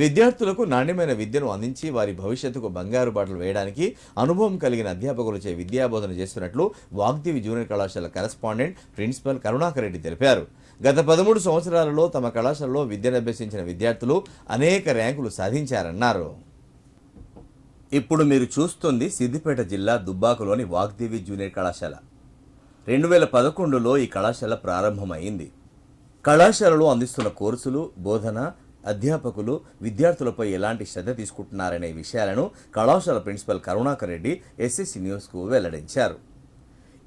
విద్యార్థులకు నాణ్యమైన విద్యను అందించి వారి భవిష్యత్తుకు బంగారు బాటలు వేయడానికి అనుభవం కలిగిన అధ్యాపకులచే విద్యాబోధన చేస్తున్నట్లు వాగ్దేవి జూనియర్ కళాశాల కరెస్పాండెంట్ ప్రిన్సిపల్ కరుణాకర్ రెడ్డి తెలిపారు. గత పదమూడు సంవత్సరాలలో తమ కళాశాలలో విద్యను అభ్యసించిన విద్యార్థులు అనేక ర్యాంకులు సాధించారన్నారు. ఇప్పుడు మీరు చూస్తుంది సిద్దిపేట జిల్లా దుబ్బాకులోని వాగ్దేవి జూనియర్ కళాశాల. రెండు వేల పదకొండులో ఈ కళాశాల ప్రారంభమైంది. కళాశాలలో అందిస్తున్న కోర్సులు బోధన అధ్యాపకులు విద్యార్థులపై ఎలాంటి శ్రద్ధ తీసుకుంటున్నారనే విషయాలను కళాశాల ప్రిన్సిపల్ కరుణాకర్ రెడ్డి ఎస్ఎస్సి న్యూస్కు వెల్లడించారు.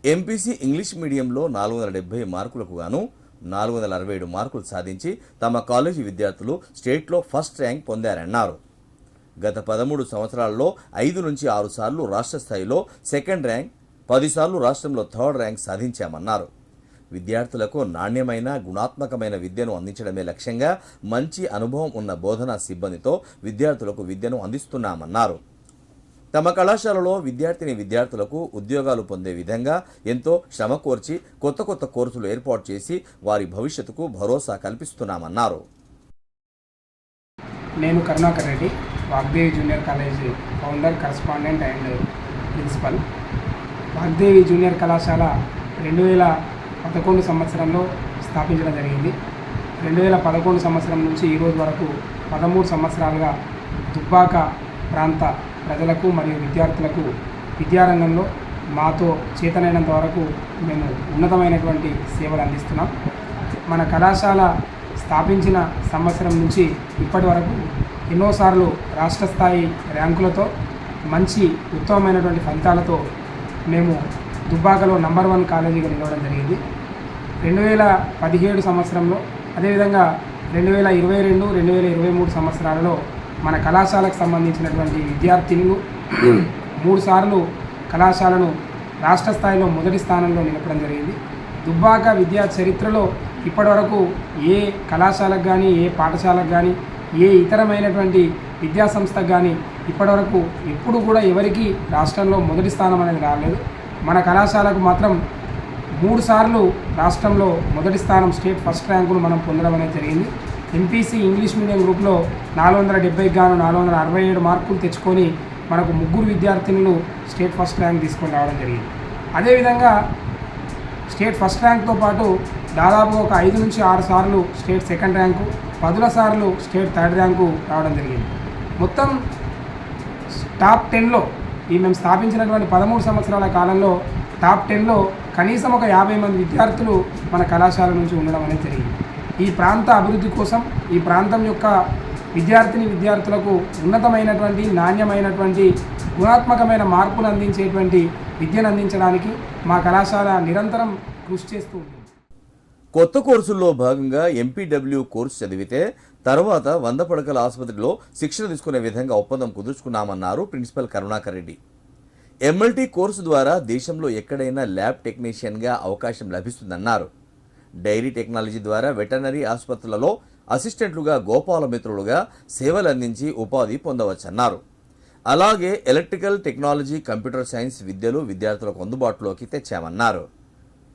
ఎంపీసీ ఇంగ్లీష్ మీడియంలో నాలుగు వందల డెబ్బై మార్కులకు గాను నాలుగు వందల అరవై ఏడు మార్కులు సాధించి తమ కాలేజీ విద్యార్థులు స్టేట్లో ఫస్ట్ ర్యాంక్ పొందారన్నారు. గత పదమూడు సంవత్సరాల్లో ఐదు నుంచి ఆరు సార్లు రాష్ట్ర స్థాయిలో సెకండ్ ర్యాంక్ పదిసార్లు రాష్ట్రంలో థర్డ్ ర్యాంక్ సాధించామన్నారు. విద్యార్థులకు నాణ్యమైన గుణాత్మకమైన విద్యను అందించడమే లక్ష్యంగా మంచి అనుభవం ఉన్న బోధనా సిబ్బందితో విద్యార్థులకు విద్యను అందిస్తున్నామన్నారు. తమ కళాశాలలో విద్యార్థిని విద్యార్థులకు ఉద్యోగాలు పొందే విధంగా ఎంతో శ్రమ కోర్చి కొత్త కొత్త కోర్సులు ఏర్పాటు చేసి వారి భవిష్యత్తుకు భరోసా కల్పిస్తున్నామన్నారు. నేను Karunakar Reddy Vagdevi junior college founder correspondent and principal. Vagdevi junior కళాశాల రెండు వేల పదకొండు సంవత్సరంలో స్థాపించడం జరిగింది. రెండు వేల పదకొండు సంవత్సరం నుంచి ఈరోజు వరకు పదమూడు సంవత్సరాలుగా దుబ్బాక ప్రాంత ప్రజలకు మరియు విద్యార్థులకు విద్యారంగంలో మాతో చేతనైనంత వరకు మేము ఉన్నతమైనటువంటి సేవలు అందిస్తున్నాం. మన కళాశాల స్థాపించిన సంవత్సరం నుంచి ఇప్పటి వరకు ఎన్నోసార్లు రాష్ట్ర స్థాయి ర్యాంకులతో మంచి ఉత్తమమైనటువంటి ఫలితాలతో మేము దుబ్బాకలో నంబర్ వన్ కాలేజీగా నిలవడం జరిగింది. రెండు వేల పదిహేడు సంవత్సరంలో అదేవిధంగా రెండు వేల ఇరవై రెండు రెండు వేల ఇరవై మూడు సంవత్సరాలలో మన కళాశాలకు సంబంధించినటువంటి విద్యార్థినులు మూడు సార్లు కళాశాలను రాష్ట్ర స్థాయిలో మొదటి స్థానంలో నిలపడం జరిగింది. దుబ్బాక విద్యా చరిత్రలో ఇప్పటివరకు ఏ కళాశాలకు కానీ ఏ పాఠశాలకు కానీ ఏ ఇతరమైనటువంటి విద్యా సంస్థకు కానీ ఇప్పటివరకు ఎప్పుడు కూడా ఎవరికి రాష్ట్రంలో మొదటి స్థానం అనేది రాలేదు. మన కళాశాలకు మాత్రం మూడు సార్లు రాష్ట్రంలో మొదటి స్థానం స్టేట్ ఫస్ట్ ర్యాంకును మనం పొందడం అనేది జరిగింది. ఎంపీసీ ఇంగ్లీష్ మీడియం గ్రూప్లో నాలుగు వందల డెబ్బైకి గాను నాలుగు వందల అరవై ఏడు మార్కులు తెచ్చుకొని మనకు ముగ్గురు విద్యార్థినులు స్టేట్ ఫస్ట్ ర్యాంక్ తీసుకొని రావడం జరిగింది. అదేవిధంగా స్టేట్ ఫస్ట్ ర్యాంక్తో పాటు దాదాపు ఒక ఐదు నుంచి ఆరు సార్లు స్టేట్ సెకండ్ ర్యాంకు పదుల సార్లు స్టేట్ థర్డ్ ర్యాంకు రావడం జరిగింది. మొత్తం టాప్ టెన్లో ఈ మేము స్థాపించినటువంటి పదమూడు సంవత్సరాల కాలంలో టాప్ టెన్లో కనీసం ఒక యాభై మంది విద్యార్థులు మన కళాశాల నుంచి ఉండడం అనేది జరిగింది. ఈ ప్రాంత అభివృద్ధి కోసం ఈ ప్రాంతం యొక్క విద్యార్థిని విద్యార్థులకు ఉన్నతమైనటువంటి నాణ్యమైనటువంటి గుణాత్మకమైన మార్పులు అందించేటువంటి విద్యను అందించడానికి మా కళాశాల నిరంతరం కృషి చేస్తూ ఉంటుంది కొత్త కోర్సుల్లో భాగంగా ఎంపీడబ్ల్యూ కోర్సు చదివితే తర్వాత వంద పడకల ఆసుపత్రిలో శిక్షణ తీసుకునే విధంగా ఒప్పందం కుదుర్చుకున్నామన్నారు principal Karunakar Reddy. MLT course ద్వారా దేశంలో ఎక్కడైనా ల్యాబ్ టెక్నీషియన్గా అవకాశం లభిస్తుందన్నారు. డైరీ టెక్నాలజీ ద్వారా వెటర్నరీ ఆసుపత్రులలో అసిస్టెంట్లుగా గోపాలమిత్రులుగా సేవలు అందించి ఉపాధి పొందవచ్చన్నారు. అలాగే ఎలక్ట్రికల్ టెక్నాలజీ కంప్యూటర్ సైన్స్ విద్యలు విద్యార్థులకు అందుబాటులోకి తెచ్చామన్నారు.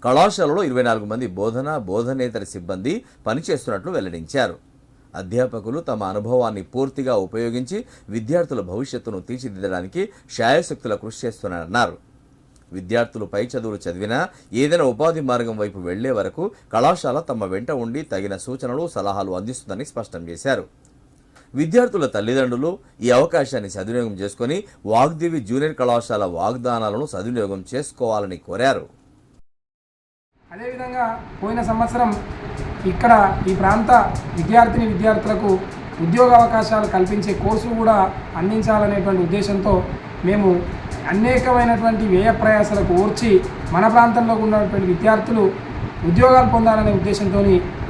కళాశాలలో ఇరవై నాలుగు మంది బోధన బోధనేతర సిబ్బంది పనిచేస్తున్నట్లు వెల్లడించారు. అధ్యాపకులు తమ అనుభవాన్ని పూర్తిగా ఉపయోగించి విద్యార్థుల భవిష్యత్తును తీర్చిదిద్దడానికి శాయశక్తుల కృషి చేస్తున్నారన్నారు. విద్యార్థులు పై చదువులు చదివినా ఏదైనా ఉపాధి మార్గం వైపు వెళ్ళే వరకు కళాశాల తమ వెంట ఉండి తగిన సూచనలు సలహాలు అందిస్తుందని స్పష్టం చేశారు. విద్యార్థుల తల్లిదండ్రులు ఈ అవకాశాన్ని సద్వినియోగం చేసుకుని వాగ్దేవి జూనియర్ కళాశాల వాగ్దానాలను సద్వినియోగం చేసుకోవాలని కోరారు. అదేవిధంగా పోయిన సంవత్సరం ఇక్కడ ఈ ప్రాంత విద్యార్థిని విద్యార్థులకు ఉద్యోగ అవకాశాలు కల్పించే కోర్సులు కూడా అందించాలనేటువంటి ఉద్దేశంతో మేము అనేకమైనటువంటి వ్యయ ప్రయాసాలకు ఓర్చి మన ప్రాంతంలో ఉన్నటువంటి విద్యార్థులు ఉద్యోగాలు పొందాలనే ఉద్దేశంతో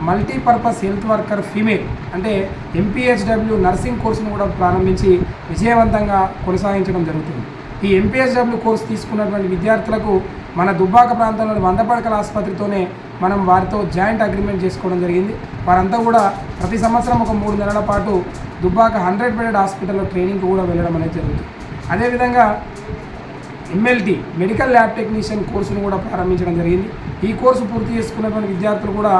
మల్టీపర్పస్ హెల్త్ వర్కర్ ఫీమేల్ అంటే ఎంపీహెచ్డబ్ల్యూ నర్సింగ్ కోర్సును కూడా ప్రారంభించి విజయవంతంగా కొనసాగించడం జరుగుతుంది. ఈ ఎంపీహెచ్డబ్ల్యూ కోర్సు తీసుకున్నటువంటి విద్యార్థులకు మన దుబ్బాక ప్రాంతంలోని వందపడకల ఆసుపత్రితోనే మనం వారితో జాయింట్ అగ్రిమెంట్ చేసుకోవడం జరిగింది. వారంతా కూడా ప్రతి సంవత్సరం ఒక మూడు నెలల పాటు దుబ్బాక హండ్రెడ్ బెడెడ్ హాస్పిటల్లో ట్రైనింగ్ కూడా వెళ్ళడం అనేది జరుగుతుంది. అదేవిధంగా ఎంఎల్టీ మెడికల్ ల్యాబ్ టెక్నీషియన్ కోర్సును కూడా ప్రారంభించడం జరిగింది. ఈ కోర్సు పూర్తి చేసుకున్నటువంటి విద్యార్థులు కూడా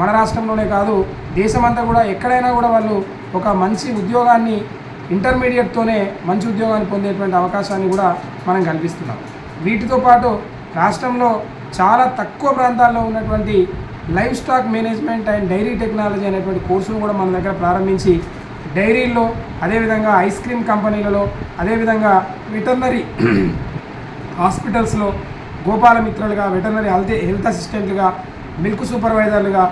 మన రాష్ట్రంలోనే కాదు దేశమంతా కూడా ఎక్కడైనా కూడా వాళ్ళు ఒక మంచి ఉద్యోగాన్ని ఇంటర్మీడియట్తోనే మంచి ఉద్యోగాన్ని పొందేటువంటి అవకాశాన్ని కూడా మనం కల్పిస్తున్నాం. వీటితో పాటు రాష్ట్రంలో చాలా తక్కువ ప్రాంతాల్లో ఉన్నటువంటి livestock management and dairy technology అనేటువంటి కోర్సును కూడా మన దగ్గర ప్రారంభించి డైరీల్లో అదేవిధంగా ఐస్ క్రీమ్ కంపెనీలలో అదేవిధంగా వెటర్నరీ హాస్పిటల్స్లో గోపాలమిత్రులుగా వెటర్నరీ హెల్త్ హెల్త్ అసిస్టెంట్లుగా మిల్క్ సూపర్వైజర్లుగా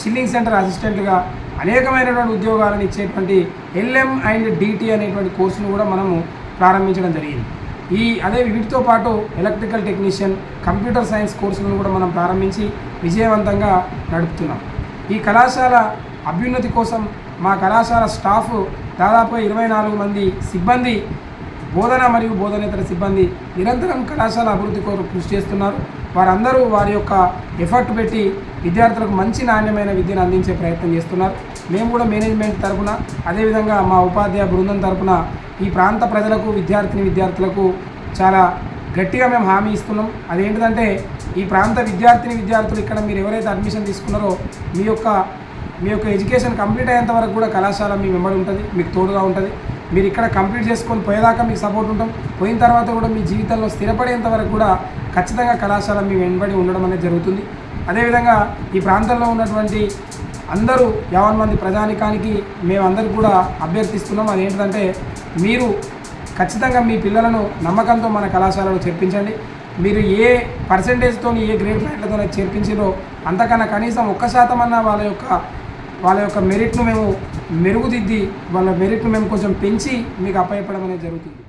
చిల్లింగ్ సెంటర్ అసిస్టెంట్లుగా అనేకమైనటువంటి ఉద్యోగాలను ఇచ్చేటువంటి ఎల్ఎం అండ్ డిటి అనేటువంటి కోర్సును కూడా మనము ప్రారంభించడం జరిగింది. ఈ అదే వీటితో పాటు ఎలక్ట్రికల్ టెక్నీషియన్ కంప్యూటర్ సైన్స్ కోర్సులను కూడా మనం ప్రారంభించి విజయవంతంగా నడుపుతున్నాం. ఈ కళాశాల అభ్యున్నతి కోసం మా కళాశాల స్టాఫ్ దాదాపు ఇరవై నాలుగు మంది సిబ్బంది బోధన మరియు బోధనేతర సిబ్బంది నిరంతరం కళాశాల అభివృద్ధి కొరకు కృషి చేస్తున్నారు. వారందరూ వారి యొక్క ఎఫర్ట్ పెట్టి విద్యార్థులకు మంచి నాణ్యమైన విద్యను అందించే ప్రయత్నం చేస్తున్నారు. మేము కూడా మేనేజ్మెంట్ తరఫున అదేవిధంగా మా ఉపాధ్యాయ బృందం తరఫున ఈ ప్రాంత ప్రజలకు విద్యార్థిని విద్యార్థులకు చాలా గట్టిగా మేము హామీ ఇస్తున్నాం. అదేంటిదంటే ఈ ప్రాంత విద్యార్థిని విద్యార్థులు ఇక్కడ మీరు ఎవరైతే అడ్మిషన్ తీసుకున్నారో మీ యొక్క మీ యొక్క ఎడ్యుకేషన్ కంప్లీట్ అయ్యేంత వరకు కూడా కళాశాల మీ వెంబడి ఉంటుంది మీకు తోడుగా ఉంటుంది. మీరు ఇక్కడ కంప్లీట్ చేసుకొని పోయేదాకా మీకు సపోర్ట్ ఉంటాం. పోయిన తర్వాత కూడా మీ జీవితంలో స్థిరపడేంత వరకు కూడా ఖచ్చితంగా కళాశాల మీ వెంబడి ఉండడం అనేది జరుగుతుంది. అదేవిధంగా ఈ ప్రాంతంలో ఉన్నటువంటి అందరూ యావన్ మంది ప్రజానికానికి మేమందరూ కూడా అభ్యర్థిస్తున్నాం. అదేంటంటే మీరు ఖచ్చితంగా మీ పిల్లలను నమ్మకంతో మన కళాశాలలో చేర్పించండి. మీరు ఏ పర్సంటేజ్తో ఏ గ్రేడ్ పాయింట్లతో చేర్పించారో అంతకన్నా కనీసం ఒక్క శాతం అన్న వాళ్ళ యొక్క వాళ్ళ యొక్క మెరిట్ను మేము మెరుగుదిద్ది వాళ్ళ మెరిట్ను మేము కొంచెం పెంచి మీకు అప్పయపడం అనేది జరుగుతుంది.